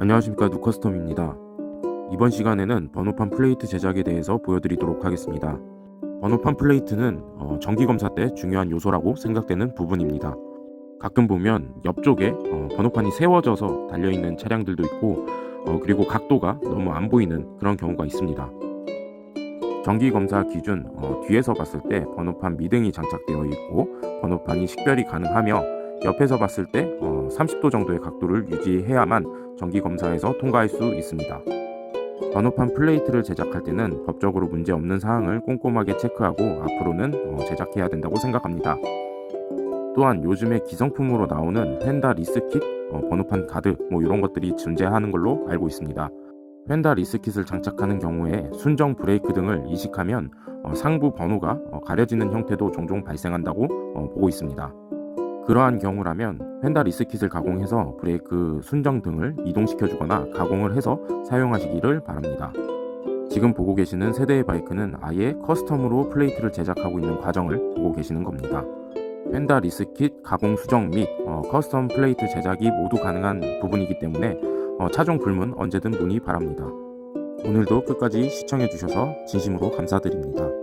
안녕하십니까 누커스텀입니다. 이번 시간에는 번호판 플레이트 제작에 대해서 보여드리도록 하겠습니다. 번호판 플레이트는 어, 정기검사 때 중요한 요소라고 생각되는 부분입니다. 가끔 보면 옆쪽에 어, 번호판이 세워져서 달려있는 차량들도 있고 어, 그리고 각도가 너무 안 보이는 그런 경우가 있습니다. 정기검사 기준 어, 뒤에서 봤을 때 번호판 미등이 장착되어 있고 번호판이 식별이 가능하며 옆에서 봤을 때 어, 30도 정도의 각도를 유지해야만 정기 검사에서 통과할 수 있습니다. 번호판 플레이트를 제작할 때는 법적으로 문제 없는 사항을 꼼꼼하게 체크하고 앞으로는 어, 제작해야 된다고 생각합니다. 또한 요즘에 기성품으로 나오는 펜다 리스킷, 어, 번호판 가드 뭐 이런 것들이 존재하는 걸로 알고 있습니다. 펜다 리스킷을 장착하는 경우에 순정 브레이크 등을 이식하면 어, 상부 번호가 어, 가려지는 형태도 종종 발생한다고 어, 보고 있습니다. 그러한 경우라면 펜다 리스킷을 가공해서 브레이크 순정 등을 이동시켜 주거나 가공을 해서 사용하시기를 바랍니다. 지금 보고 계시는 세대의 바이크는 아예 커스텀으로 플레이트를 제작하고 있는 과정을 보고 계시는 겁니다. 펜다 리스킷 가공 수정 및 어, 커스텀 플레이트 제작이 모두 가능한 부분이기 때문에 어, 차종 불문 언제든 문의 바랍니다. 오늘도 끝까지 시청해주셔서 진심으로 감사드립니다.